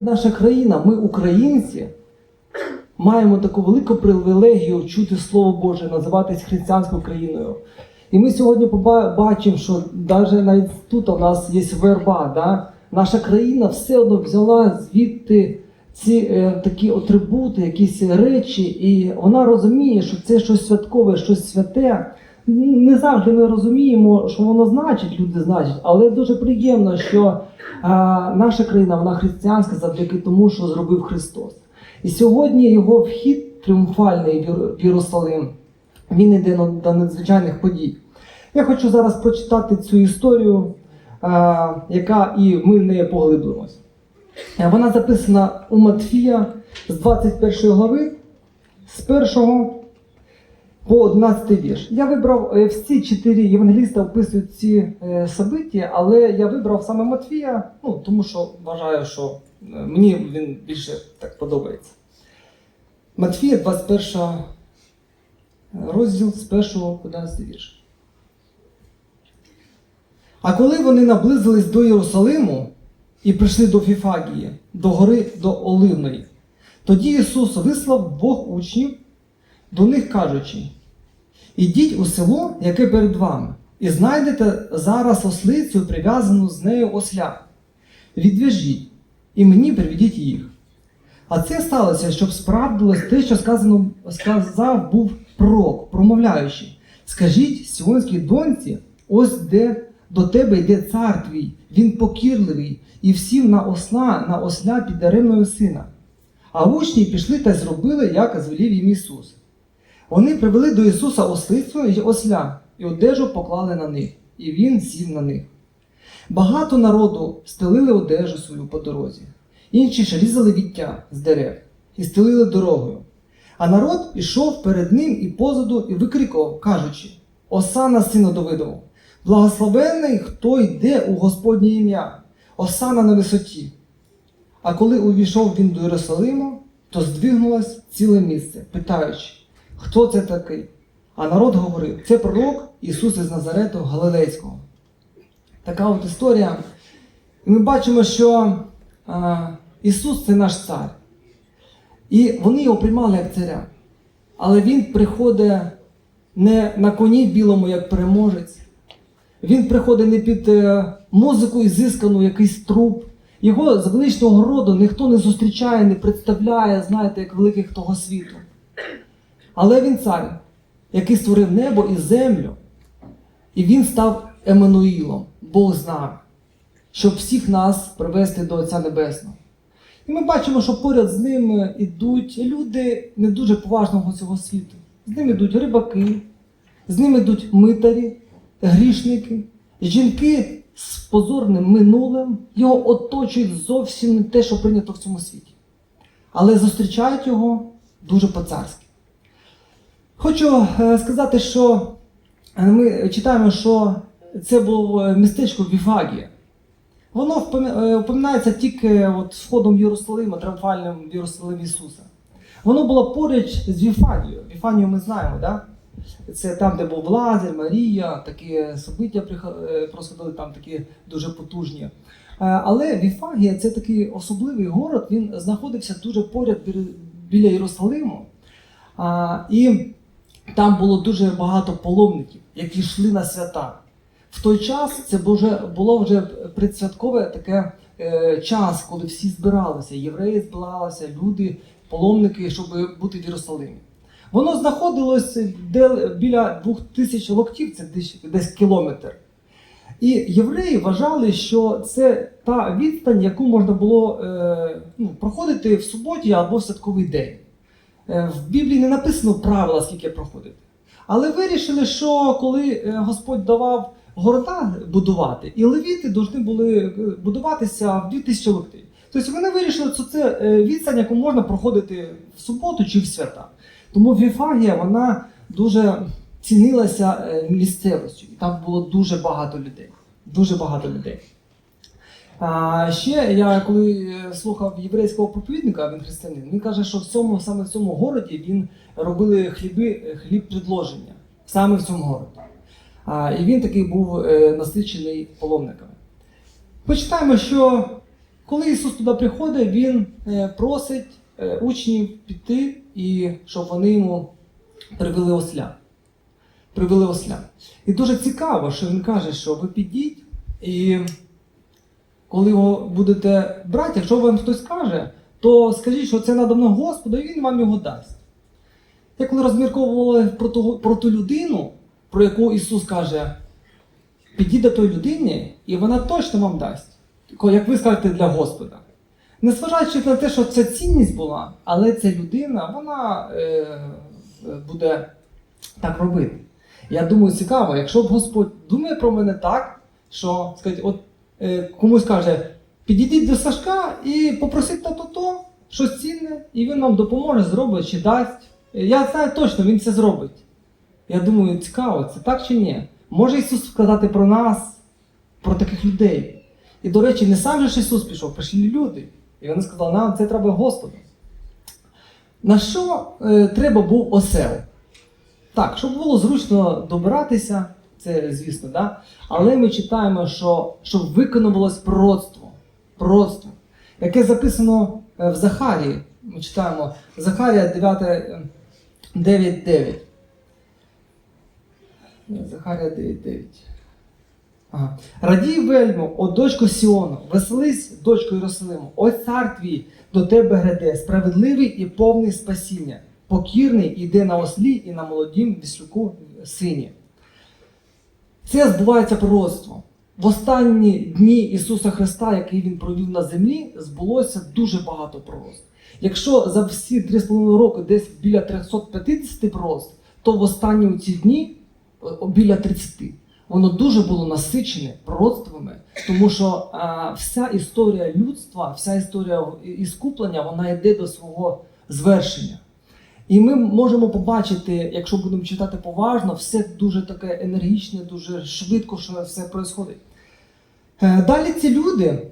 Наша країна, ми, українці, маємо таку велику привілегію чути Слово Боже, називатись християнською країною. І ми сьогодні поба- бачимо, що навіть тут у нас є верба. Да? Наша країна все одно взяла звідти ці е, такі атрибути, якісь речі, і вона розуміє, що це щось святкове, щось святе. Не завжди ми розуміємо, що воно значить, люди значать, але дуже приємно, що а, наша країна вона християнська завдяки тому, що зробив Христос. І сьогодні його вхід тріумфальний в Єрусалим. Він іде до надзвичайних подій. Я хочу зараз прочитати цю історію, а, яка і ми в неї поглиблимось. Вона записана у Матфія з 21 глави, з 1 по 11 вірш. Я вибрав е, всі чотири євангеліста описують ці е, собиття, але я вибрав саме Матфія, ну, тому що вважаю, що е, мені він більше так подобається. Матфія, 21 розділ з 1 по 11 вірш. А коли вони наблизились до Єрусалиму і прийшли до Фіфагії, до гори до Оливної, тоді Ісус вислав двох учнів до них кажучи: Ідіть у село, яке перед вами, і знайдете зараз ослицю, прив'язану з нею осля. Відв'яжіть, і мені приведіть їх. А це сталося, щоб справдилось те, що сказано, сказав був пророк, промовляючи: Скажіть сіонській доньці, ось де до тебе йде цар твій, він покірливий, і всім на осла, на осля під даремною сина. А учні пішли та зробили, як звелів їм Ісус. Вони привели до Ісуса ослицю й осля, і одежу поклали на них, і Він сів на них. Багато народу стелили одежу свою по дорозі, інші ж різали віття з дерев і стелили дорогою. А народ ішов перед ним і позаду, і викрикував, кажучи: Осана сину Давидову, благословений, хто йде у Господнє ім'я, Осана на висоті. А коли увійшов він до Єрусалиму, то здвигнулось ціле місце, питаючи, хто це такий? А народ говорив, це пророк Ісус із Назарету Галилейського. Така от історія. І ми бачимо, що а, Ісус це наш цар. І вони його приймали як царя. Але Він приходить не на коні білому, як переможець. Він приходить не під е, музику ізискану, якийсь труп. Його з величного роду ніхто не зустрічає, не представляє, знаєте, як великих того світу. Але він цар, який створив небо і землю, і він став Еммануїлом, Бог з щоб всіх нас привести до Отця Небесного. І ми бачимо, що поряд з ними йдуть люди не дуже поважного цього світу. З ними йдуть рибаки, з ними йдуть митарі, грішники, жінки з позорним минулим, його оточують зовсім не те, що прийнято в цьому світі. Але зустрічають його дуже по-царськи. Хочу е, сказати, що е, ми читаємо, що це було е, містечко Віфагія. Воно впоминається тільки от входом в Єрусалима, тріумфальним в Єрусалим Ісуса. Воно було поруч з Віфагією. Віфанію ми знаємо, да? Це там, де був Лазар, Марія, такі собиття е, там такі дуже потужні. Але Віфагія це такий особливий город, він знаходився дуже поряд біля Єрусалиму. І там було дуже багато паломників, які йшли на свята. В той час це було вже предсвяткове таке е, час, коли всі збиралися, євреї збиралися, люди, паломники, щоб бути в Єрусалимі. Воно знаходилось де, біля двох тисяч локтів, це десь, десь кілометр. І євреї вважали, що це та відстань, яку можна було е, ну, проходити в суботі або в святковий день. Е, В Біблії не написано правила, скільки проходити. Але вирішили, що коли е, Господь давав города будувати, і левіти повинні були е, будуватися в 2000 локтей. Тобто вони вирішили, що це відстань, яку можна проходити в суботу чи в свята. Тому Віфагія вона дуже цінилася місцевістю. І там було дуже багато людей. Дуже багато людей. А ще я коли е, слухав єврейського проповідника, він християнин, він каже, що в цьому саме в цьому городі він робили хліби, е, хліб предложення. Саме в цьому городі. А, і він такий був е, насичений паломниками. Почитаємо, що Коли Ісус туди приходить, Він просить учнів піти і щоб вони йому привели осля. Привели осля. І дуже цікаво, що він каже, що ви підіть, і коли його будете брати, якщо вам хтось каже, то скажіть, що це надано Господу, і він вам його дасть. Я коли розмірковували про ту, про ту людину, про яку Ісус каже, підіть до тої людини, і вона точно вам дасть, як ви скажете для Господа. Незважаючи на те, що це цінність була, але ця людина, вона е, буде так робити. Я думаю, цікаво, якщо б Господь думає про мене так, що скажіть, от комусь каже, підійдіть до Сашка і попросіть то-то-то, щось цінне, і він вам допоможе, зробить чи дасть. Е, Я знаю точно, він це зробить. Я думаю, цікаво, це так чи ні? Може Ісус сказати про нас, про таких людей. І, до речі, не сам же ж Ісус пішов, прийшли люди. І вони сказали, нам це треба Господу. На що е, треба був осел? Так, щоб було зручно добиратися, це звісно, да? але ми читаємо, що щоб виконувалось пророцтво, пророцтво, яке записано е, в Захарії. Ми читаємо Захарія 9, е, 9.9. Захарія 9.9. Ага. Радій вельмо, о дочко Сіону, веселись, дочко Єрусалиму, ось цар твій до тебе гряде, справедливий і повний спасіння, покірний іде на ослі і на молодім віслюку сині. Це збувається пророцтво. В останні дні Ісуса Христа, який Він провів на землі, збулося дуже багато пророцтв. Якщо за всі 3,5 роки десь біля 350 пророцтв, то в останні ці дні біля 30. Воно дуже було насичене пророцтвами, тому що а, вся історія людства, вся історія іскуплення, вона йде до свого звершення. І ми можемо побачити, якщо будемо читати поважно, все дуже таке енергічне, дуже швидко, що все відбувається. Е, Далі ці люди,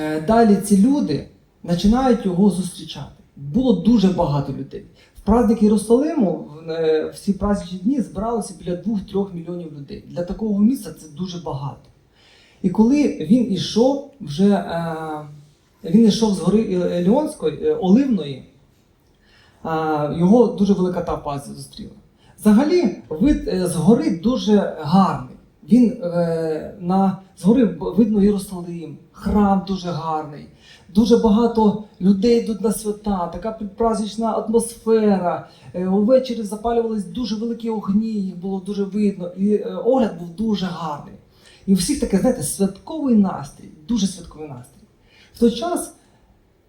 е, далі ці люди починають його зустрічати. Було дуже багато людей. В праздник Єрусалиму в е, ці праздничні дні збиралося біля 2-3 мільйонів людей. Для такого міста це дуже багато. І коли він ішов вже е, він ішов з гори Е- Еліонської, е, Оливної, його дуже велика толпа зустріла. Взагалі, вид е, з гори дуже гарний. Він е, на з гори видно Єрусалим, храм дуже гарний. Дуже багато людей йдуть на свята, така празднична атмосфера. Е, увечері запалювались дуже великі огні, їх було дуже видно, і е, огляд був дуже гарний. І у всіх таке, знаєте, святковий настрій, дуже святковий настрій. В той час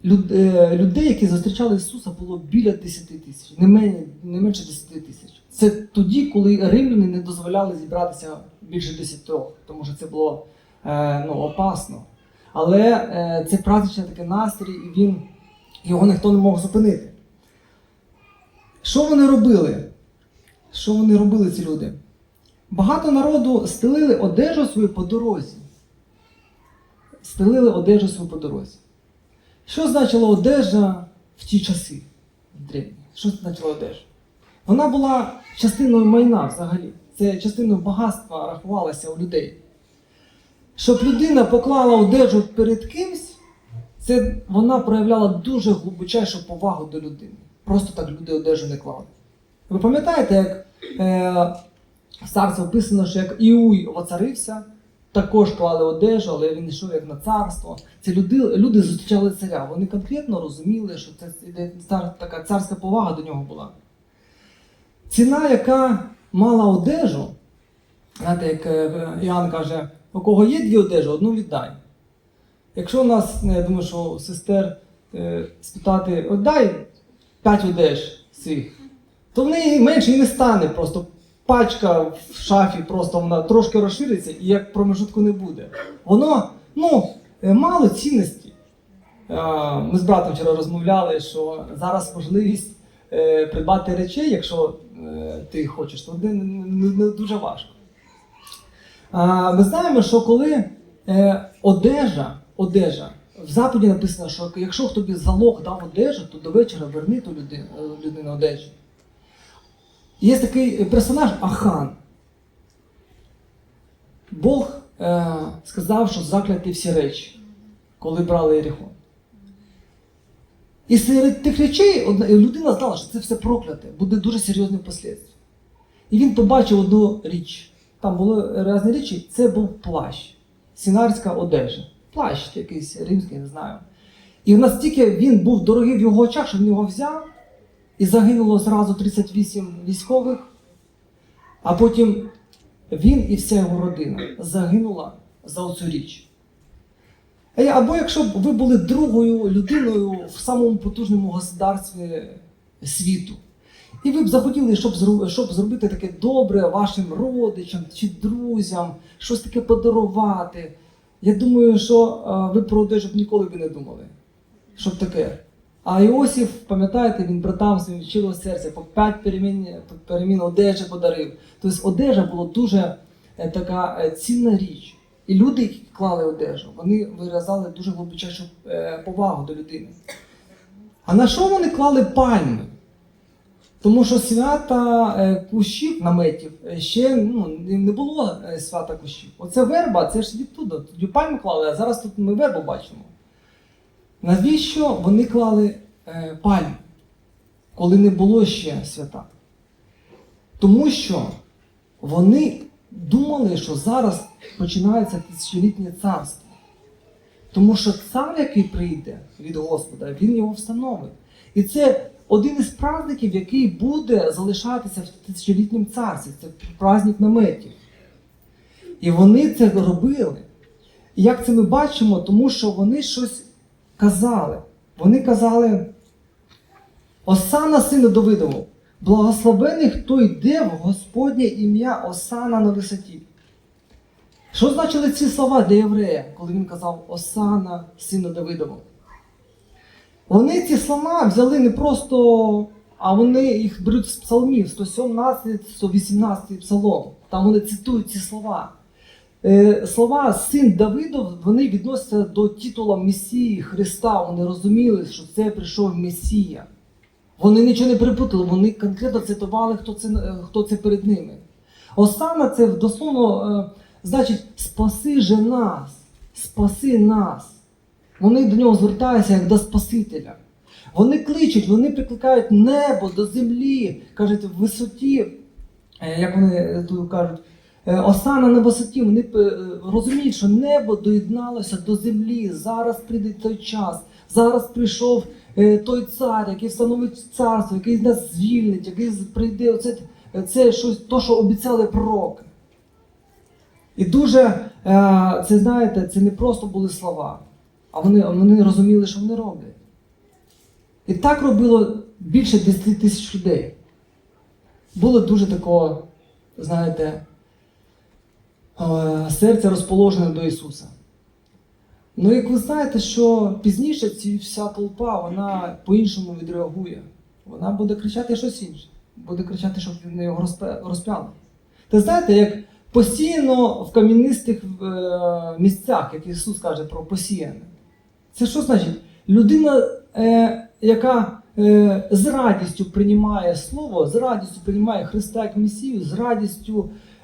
людей, які зустрічали Ісуса, було біля 10 тисяч, не менше 10 тисяч. Це тоді, коли римляни не дозволяли зібратися більше 10, тому що це було е, ну, опасно. Але е, це праздничний такий настрій, і він, його ніхто не мог зупинити. Що вони робили? Що вони робили, ці люди? Багато народу стелили одежу свою по дорозі. Стелили одежу свою по дорозі. Що значила одежа в ті часи древні? Що значила одежа? Вона була частиною майна взагалі. Це частиною багатства рахувалася у людей. Щоб людина поклала одежу перед кимсь, це вона проявляла дуже глибочайшу повагу до людини. Просто так люди одежу не клали. Ви пам'ятаєте, як е, в царстві описано, що як Іуй воцарився, також клали одежу, але він йшов як на царство. Це люди, люди зустрічали царя. Вони конкретно розуміли, що це цар, така царська повага до нього була. Ціна, яка мала одежу, знаєте, як е, Іоанн каже, у кого є дві одежі, одну віддай. Якщо у нас, ну, я думаю, що сестер е, спитати, дай п'ять одеж цих, то в неї менше і не стане. Просто пачка в шафі, просто вона трошки розшириться і як промежутку не буде. Воно ну, е, мало цінності. Е, Ми з братом вчора розмовляли, що зараз можливість е, придбати речей, якщо ти хочеш, то не, дуже важко. Ми знаємо, що коли одежа, одежа, в заповіді написано, що якщо тобі залог дав одежу, то до вечора верни ту людину, людину одежу. Є такий персонаж Ахан. Бог е, сказав, що закляті всі речі. коли брали Єріхон. І серед тих речей одна- людина знала, що це все прокляте, буде дуже серйозні послідствия. І він побачив одну річ. Там були різні речі, це був плащ, сінарська одежа. Плащ якийсь римський, не знаю. І настільки він був дорогий в його очах, що він його взяв, і загинуло зразу 38 військових, а потім він і вся його родина загинула за оцю річ. Е, Або якщо б ви були другою людиною в самому потужному государстві світу, і ви б захотіли, щоб, щоб зробити таке добре вашим родичам чи друзям, щось таке подарувати. Я думаю, що е, ви про одежу б ніколи б не думали. Щоб таке. А Іосиф, пам'ятаєте, він братам своїм щирого серця по п'ять перемін, перемін одежі подарив. Тобто одежа була дуже е, така е, цінна річ. І люди, які клали одежу, вони виразали дуже глибочайшу е, повагу до людини. А на що вони клали пальми? Тому що свята кущів наметів ще ну, не було свята кущів. Оце верба, це ж відтуда. Тоді пальми клали, а зараз тут ми вербу бачимо. Навіщо вони клали е, пальми, коли не було ще свята? Тому що вони думали, що зараз починається тисячолітнє царство. Тому що цар, який прийде від Господа, він його встановить. І це один із праздників, який буде залишатися в тисячолітньому царстві. Це праздник наметів. І вони це робили. І як це ми бачимо, тому що вони щось казали. Вони казали: Осана сину Давидову, благословений, хто йде в Господнє ім'я Осана на висоті. Що значили ці слова для єврея, коли він казав Осана сину Давидову? Вони ці слова взяли не просто, а вони їх беруть з псалмів 117, 118 псалом. Там вони цитують ці слова. Е, Слова син Давидов вони відносяться до титула Месії Христа. Вони розуміли, що це прийшов Месія. Вони нічого не перепутали, вони конкретно цитували, хто це, е, хто це перед ними. Осана це дословно е, значить спаси же нас, спаси нас. Вони до нього звертаються як до Спасителя. Вони кличуть, вони прикликають небо до землі, кажуть, в висоті, як вони тут кажуть, осана на висоті. Вони е, розуміють, що небо доєдналося до землі. Зараз прийде той час. Зараз прийшов е, той цар, який встановить царство, який нас звільнить, який прийде. Оце це щось, то, що обіцяли пророки. І дуже, е, це знаєте, це не просто були слова, а вони, вони розуміли, що вони роблять. І так робило більше 10 тисяч людей. Було дуже такого, знаєте, е, серце розположене до Ісуса. Ну, як ви знаєте, що пізніше ці вся толпа, вона по-іншому відреагує. Вона буде кричати щось інше. Буде кричати, щоб вони його розп'яли. Ти знаєте, як постійно в кам'янистих е, місцях, як Ісус каже про посіяне. Це що значить? Людина, е, яка е, з радістю приймає Слово, з радістю приймає Христа як Месію, з радістю, е,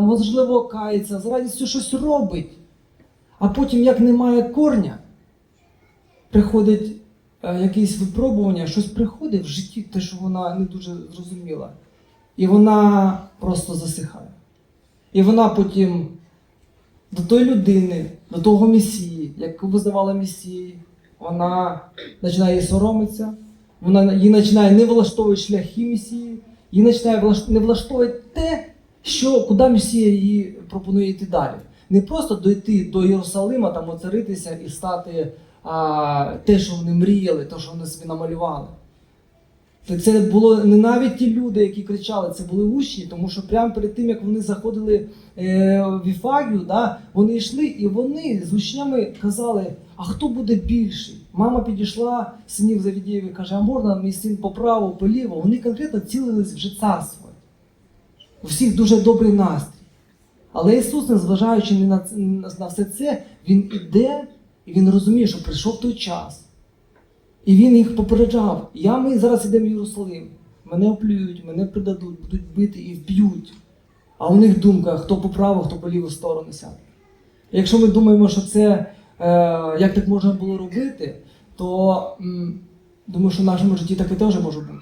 можливо, кається, з радістю щось робить. А потім, як немає корня, приходить е, якесь випробування, щось приходить в житті, те, що вона не дуже зрозуміла. І вона просто засихає. І вона потім до тої людини, до того месії, яку визнавала месією, вона починає соромитися, вона її починає не влаштовувати шляхи месії, її починає не влаштовувати те, що, куди месія її пропонує йти далі. Не просто дойти до Єрусалима, там оцаритися і стати а, те, що вони мріяли, те, що вони собі намалювали. Це було не навіть ті люди, які кричали, це були учні, тому що прямо перед тим, як вони заходили е, в Іфагію, да, вони йшли і вони з учнями казали, а хто буде більший? Мама підійшла синів Завідєєві і каже, а можна мій син по праву, по ліву? Вони конкретно цілились вже царство. У всіх дуже добрий настрій. Але Ісус, незважаючи на, на все це, Він іде і Він розуміє, що прийшов той час. І він їх попереджав. Я ми зараз йдемо в Єрусалим. Мене оплюють, мене придадуть, будуть бити і вб'ють. А у них думка, хто по праву, хто по ліву сторону сяде. Якщо ми думаємо, що це як так можна було робити, то м, думаю, що в нашому житті таке теж може бути.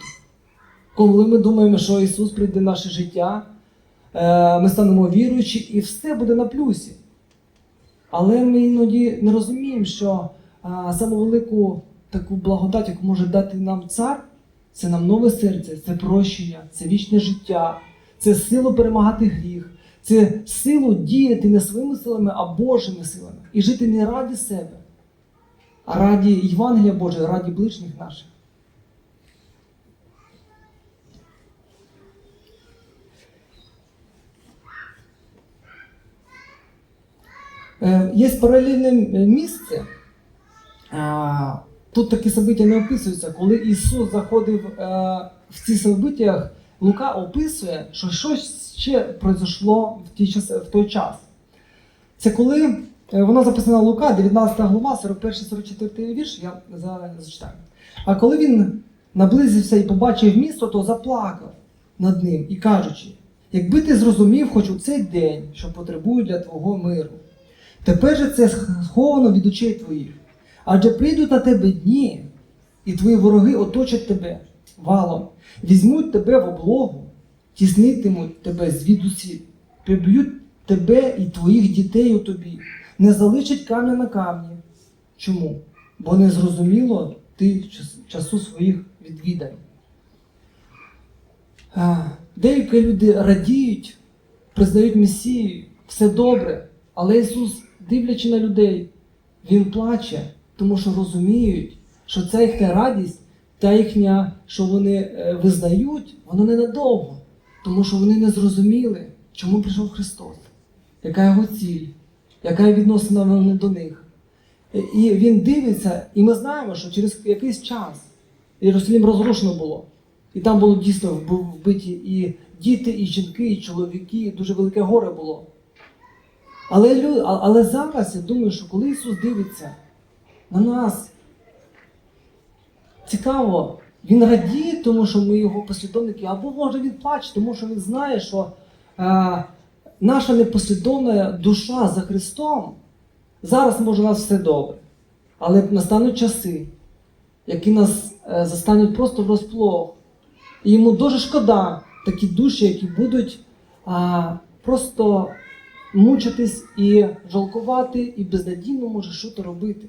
Коли ми думаємо, що Ісус прийде в наше життя, е, ми станемо віруючі і все буде на плюсі. Але ми іноді не розуміємо, що а, саму велику таку благодать, яку може дати нам цар, це нам нове серце, це прощення, це вічне життя, це силу перемагати гріх, це силу діяти не своїми силами, а Божими силами. І жити не раді себе, а раді Євангелія Божого, раді ближніх наших. Е, Є паралельне е, місце. Тут такі события не описуються. Коли Ісус заходив е, в ці событиях, Лука описує, що щось ще произошло в, той час. Це коли е, вона записана Лука, 19 глава, 41-44 вірш, я зараз зачитаю. А коли він наблизився і побачив місто, то заплакав над ним і кажучи: якби ти зрозумів хоч у цей день, що потребую для твого миру. Тепер же це сховано від очей твоїх. Адже прийдуть на тебе дні, і твої вороги оточать тебе валом, візьмуть тебе в облогу, тіснитимуть тебе звідусіль, приб'ють тебе і твоїх дітей у тобі, не залишать камня на камні. Чому? Бо не зрозуміло ти часу своїх відвідань. Деякі люди радіють, признають Месію, все добре, але Ісус, дивлячи на людей, Він плаче, тому що розуміють, що ця їхня радість, та їхня, що вони е, визнають, воно ненадовго, тому що вони не зрозуміли, чому прийшов Христос, яка його ціль, яка відносина вони до них. І- І він дивиться, і ми знаємо, що через якийсь час Єрусалим розрушено було. І там було дійсно вбиті і діти, і жінки, і чоловіки, дуже велике горе було. Але, але зараз я думаю, що коли Ісус дивиться на нас, цікаво, Він радіє, тому що ми його послідовники, або може він плаче, тому що він знає, що е, наша непослідовна душа за Христом зараз може у нас все добре. Але настануть часи, які нас е, застануть просто врозплох. І йому дуже шкода такі душі, які будуть а, просто мучитись і жалкувати, і безнадійно може що то робити.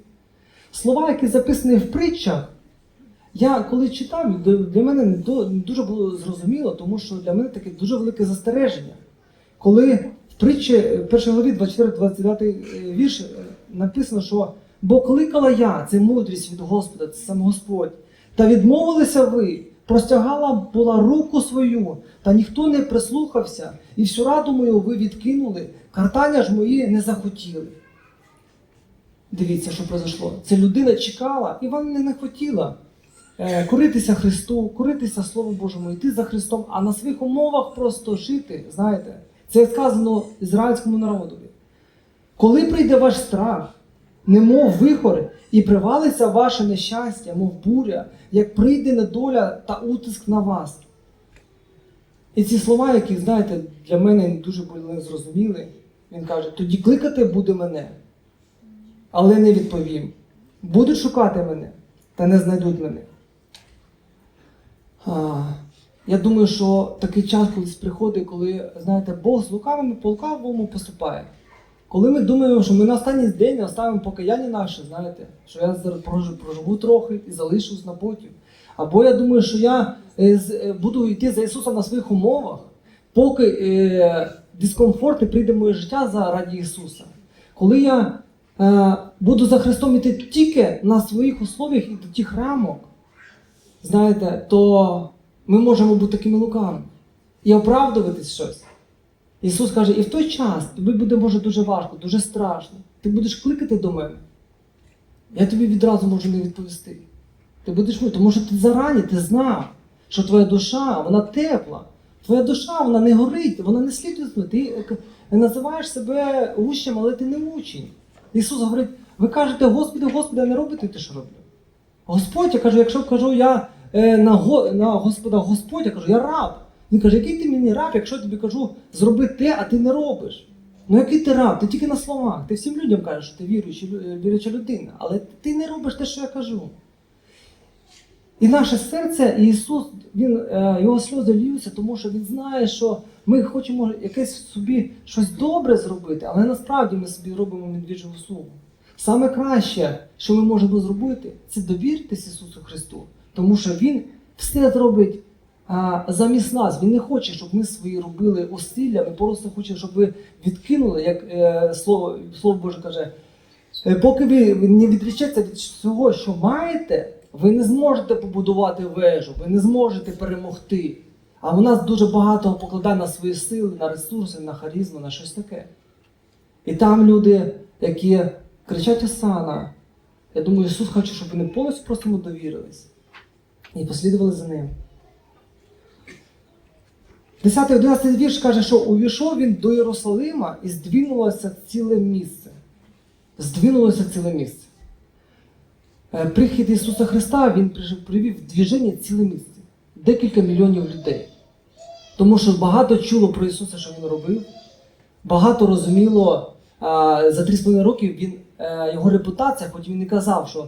Слова, які записані в притчах, я коли читав, для- мене не дуже було зрозуміло, тому що для мене таке дуже велике застереження. Коли в притчі е, в першій главі 24-29 вірш е, написано, що бо кликала я, це мудрість від Господа, це сам Господь, та відмовилися ви, простягала була руку свою, та ніхто не прислухався, і всю раду мою ви відкинули, картання ж мої не захотіли. Дивіться, що произошло. Це людина чекала, і вона не хотіла е, коритися Христу, коритися Словом Божому, йти за Христом, а на своїх умовах просто жити. Знаєте, це сказано ізраїльському народові. Коли прийде ваш страх, немов вихори, і привалиться ваше нещастя, мов буря, як прийде недоля та утиск на вас. І ці слова, які, знаєте, для мене дуже були зрозуміли, він каже: тоді кликати буде мене, але не відповім. Будуть шукати мене, та не знайдуть мене. А, я думаю, що такий час колись приходить, коли, знаєте, Бог з лукавими по лукавому поступає. Коли ми думаємо, що ми на останній день оставимо покаяння наше, знаєте, що я зараз проживу, трохи і залишусь на потім. Або я думаю, що я е, е, буду йти за Ісусом на своїх умовах, поки е, дискомфорт не прийде в моє життя заради Ісуса. Коли я буду за Христом іти тільки на своїх условіях і до тих рамок, знаєте, то ми можемо бути такими лукавими і оправдуватись щось. Ісус каже, і в той час тобі буде може дуже важко, дуже страшно. Ти будеш кликати до мене. Я тобі відразу можу не відповісти. Ти будеш тому що ти зарані ти знав, що твоя душа, вона тепла. Твоя душа, вона не горить, вона не слідує. Ти е, називаєш себе учнем, але ти не учень. Ісус говорить: ви кажете, Господи, Господи, а не робите те, що роблю. Господь, я кажу, якщо кажу я е, на Господа Господь, я кажу, я раб. Він каже, який ти мені раб, якщо я тобі кажу, зроби те, а ти не робиш. Ну який ти раб? Ти тільки на словах. Ти всім людям кажеш, що ти віруюча, е, віруюча людина, але ти не робиш те, що я кажу. І наше серце, і Ісус, він, е, його сльози льються, тому що Він знає, що ми хочемо якесь собі щось добре зробити, але насправді ми собі робимо медвіжу услугу. Саме краще, що ми можемо зробити, це довіритись Ісусу Христу, тому що Він все зробить замість нас. Він не хоче, щоб ми свої робили усилля, він просто хоче, щоб ви відкинули, як е, слово, слово Боже каже, Е, Поки ви не відрічаєте від всього, що маєте, ви не зможете побудувати вежу, ви не зможете перемогти. А у нас дуже багато покладає на свої сили, на ресурси, на харизму, на щось таке. І там люди, які кричать Осана, я думаю, Ісус хоче, щоб вони повністю просто йому довірились і послідували за ним. 10-11 вірш каже, що увійшов він до Єрусалима і здвинулося ціле місце здвинулося ціле місце. Е, Прихід Ісуса Христа Він привів в движення ціле місце. Декілька мільйонів людей. Тому що багато чуло про Ісуса, що Він робив. Багато розуміло, за 3,5 роки він, е, його репутація, хоч він не казав, що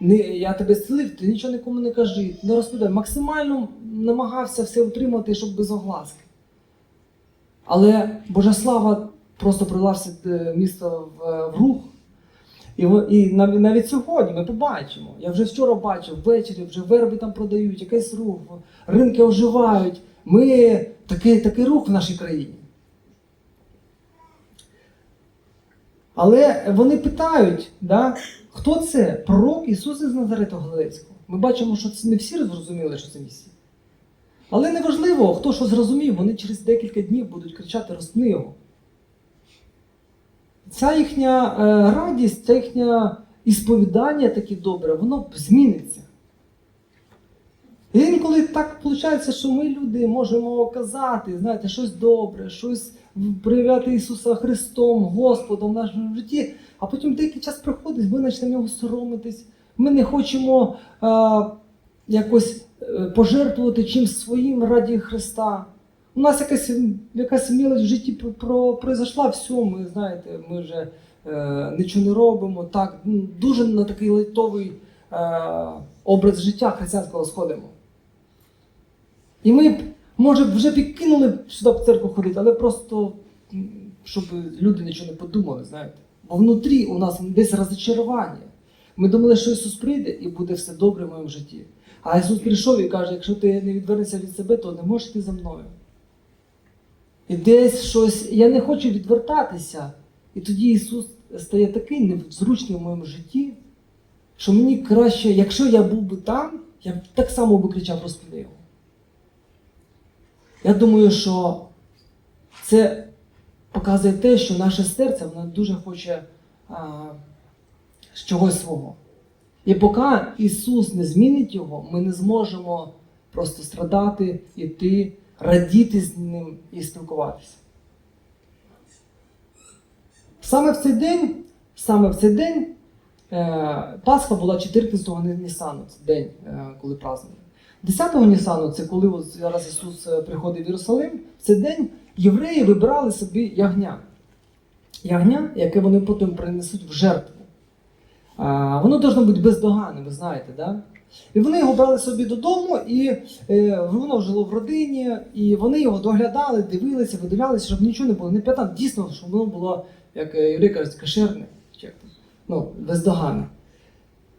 не, я тебе зцілив, ти нічого нікому не кажи, не розповідай. Максимально намагався все утримати, щоб без огласки. Але Божа слава просто прилався е, місто в, в рух. І, і навіть сьогодні ми побачимо. Я вже вчора бачив, ввечері вже верби там продають, якийсь рух, ринки оживають. Ми такий, такий рух в нашій країні. Але вони питають, да, хто це? Пророк Ісус із Назарета Галилейського. Ми бачимо, що це не всі зрозуміли, що це Месія. Але неважливо, хто що зрозумів, вони через декілька днів будуть кричати розпни його. Ця їхня е, радість, це їхнє ісповідання таке добре, воно зміниться. І інколи так виходить, що ми люди можемо казати, знаєте, щось добре, щось проявляти Ісуса Христом, Господом в нашому житті, а потім деякий час проходить, ми почнемо його соромитись. Ми не хочемо е, якось е, пожертвувати чимсь своїм раді Христа. У нас якась, якась мілоч в житті про, про, произошла, все, ми знаєте, ми вже е, нічого не робимо. Так, ну, дуже на такий лайтовий е, образ життя християнського сходимо. І ми може, вже підкинули сюди в церкву ходити, але просто, щоб люди нічого не подумали, знаєте. Бо внутрі у нас десь розчарування. Ми думали, що Ісус прийде і буде все добре в моєму житті. А Ісус прийшов і каже, якщо ти не відвернешся від себе, то не можеш йти за мною. І десь щось, я не хочу відвертатися. І тоді Ісус стає такий незручний в моєму житті, що мені краще, якщо я був би там, я б так само би кричав розпини його. Я думаю, що це показує те, що наше серце воно дуже хоче а, чогось свого. І поки Ісус не змінить його, ми не зможемо просто страдати, іти, радіти з ним і спілкуватися. Саме в цей день, саме в цей день е, Пасха була 14-го Нісану, день, е, коли празднували. 10-го Нісану, це коли зараз Ісус е, приходить в Єрусалим, в цей день євреї вибрали собі ягня. Ягня, яке вони потім принесуть в жертву. А, воно должно бути бездоганне, ви знаєте, да? І вони його брали собі додому, і е, воно жило в родині, і вони його доглядали, дивилися, видивлялися, щоб нічого не було. Не п'ятам, дійсно, щоб воно було, як е, євреї кажуть, кошерне, чи як там, ну, бездоганне.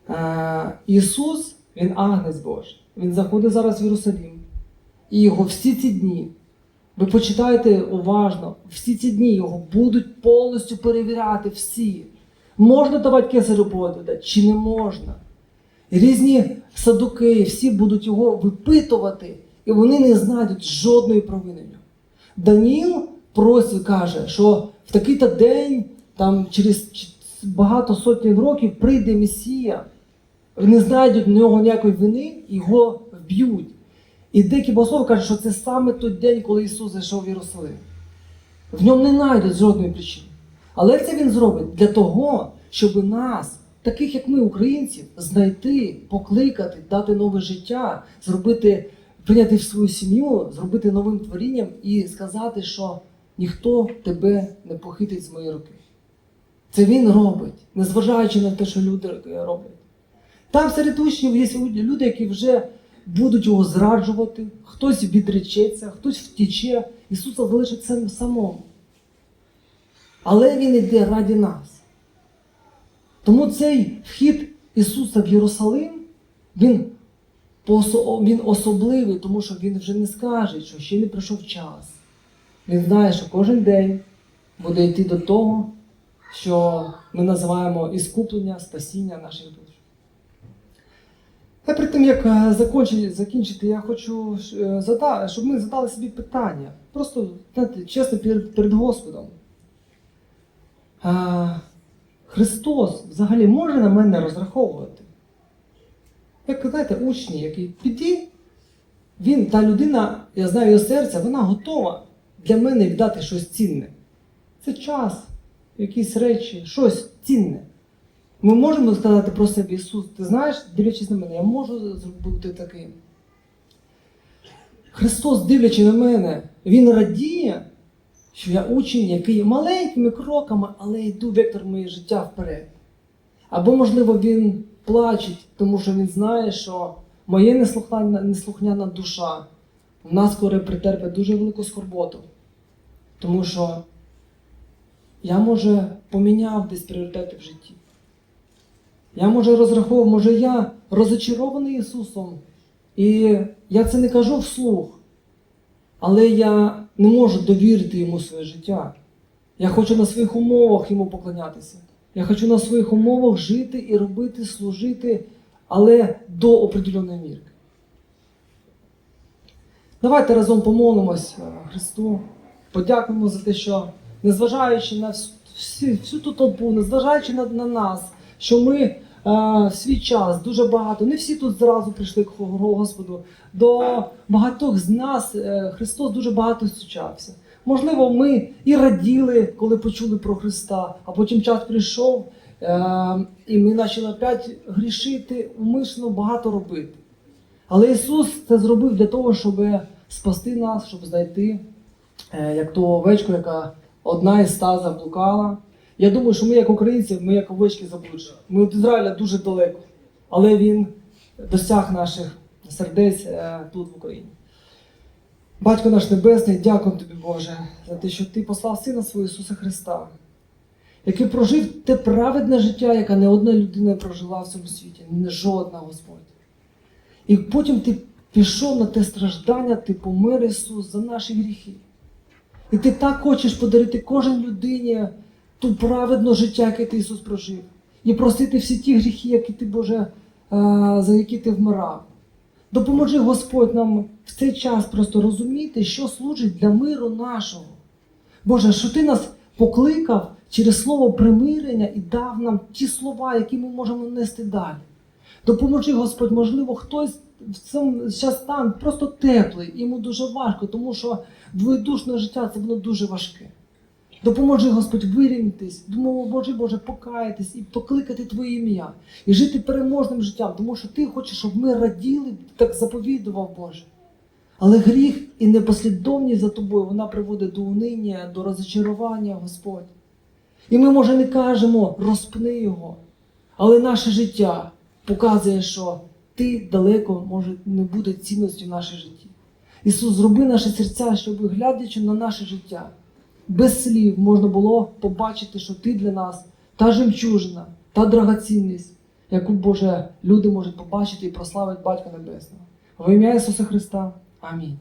А, Ісус, Він агнець Божий. Він заходить зараз в Єрусалім. І його всі ці дні, ви почитайте уважно, всі ці дні його будуть повністю перевіряти всі. Можна давати кесарю поводу, чи не можна. Різні садуки, всі будуть його випитувати, і вони не знайдуть жодної провини. Даніїл просить, каже, що в такий-то день, там через багато сотень років прийде Месія, не знайдуть в нього ніякої вини, його вб'ють. І деякі богослови кажуть, що це саме той день, коли Ісус зайшов в Єрусалим. В ньому не знайдуть жодної причини. Але це він зробить для того, щоб нас, таких як ми, українців, знайти, покликати, дати нове життя, зробити, прийняти в свою сім'ю, зробити новим творінням і сказати, що ніхто тебе не похитить з моєї руки. Це він робить, незважаючи на те, що люди роблять. Там серед учнів є люди, які вже будуть його зраджувати, хтось відречеться, хтось втіче, Ісуса залишить сам самому. Але Він йде раді нас. Тому цей вхід Ісуса в Єрусалим, він, він особливий, тому що Він вже не скаже, що ще не прийшов час. Він знає, що кожен день буде йти до того, що ми називаємо іскуплення, спасіння наших душ. А перед тим, як е, закінчити, я хочу е, щоб ми задали собі питання. Просто знаєте, чесно перед, перед Господом. А, Христос взагалі може на мене розраховувати? Як знаєте, учні, які піди, він, та людина, я знаю його серця, вона готова для мене віддати щось цінне. Це час, якісь речі, щось цінне. Ми можемо сказати про себе Ісус, ти знаєш, дивлячись на мене, я можу бути таким. Христос, дивлячи на мене, Він радіє, що я учень, який маленькими кроками, але йду вектор моє життя вперед. Або, можливо, він плаче, тому що він знає, що моє неслухняна, неслухняна душа в нас скоро притерпить дуже велику скорботу. Тому що я, може, поміняв десь пріоритети в житті. Я може розраховував, може я розочарований Ісусом. І я це не кажу вслух. Але я не можу довірити йому своє життя. Я хочу на своїх умовах йому поклонятися. Я хочу на своїх умовах жити і робити, служити, але до определеної мірки. Давайте разом помолимось е, Христу, подякуємо за те, що незважаючи на всю, всю, ту толпу, незважаючи на, на нас, що ми е, свій час дуже багато, не всі тут зразу прийшли к Господу. До багатьох з нас е, Христос дуже багато зустрічався. Можливо, ми і раділи, коли почули про Христа, а потім час прийшов, е, і ми почали опять грішити, умисно багато робити. Але Ісус це зробив для того, щоб спасти нас, щоб знайти як ту овечку, яка одна із ста заблукала. Я думаю, що ми, як українці, ми як овечки заблуджені. Ми від Ізраїля дуже далеко, але Він досяг наших сердець е, тут в Україні. Батько наш Небесний, дякуємо тобі, Боже, за те, що Ти послав Сина свого Ісуса Христа, який прожив те праведне життя, яке не одна людина прожила в цьому світі, не жодна Господь. І потім ти пішов на те страждання, ти помер Ісус за наші гріхи. І ти так хочеш подарити кожен людині ту праведне життя, яке ти Ісус прожив. І просити всі ті гріхи, які ти, Боже, е, за які ти вмирав. Допоможи Господь нам в цей час просто розуміти, що служить для миру нашого. Боже, що ти нас покликав через слово примирення і дав нам ті слова, які ми можемо нести далі. Допоможи, Господь, можливо, хтось в цьому час стан просто теплий, йому дуже важко, тому що двоєдушне життя це воно дуже важке. Допоможи, Господь, вирівнятись, думав, Боже Боже, покаятись і покликати Твоє ім'я, і жити переможним життям, тому що Ти хочеш, щоб ми раділи, так заповідував, Боже. Але гріх і непослідовність за тобою, вона приводить до униння, до розочарування, Господь. І ми, може, не кажемо, розпни його, але наше життя показує, що ти далеко може не буде цінності в нашій житті. Ісус, зроби наші серця, щоб, глядячи на наше життя, без слів можна було побачити, що ти для нас та жемчужина, та драгоцінність, яку, Боже, люди можуть побачити і прославити Батька Небесного. Во ім'я Ісуса Христа. Амінь.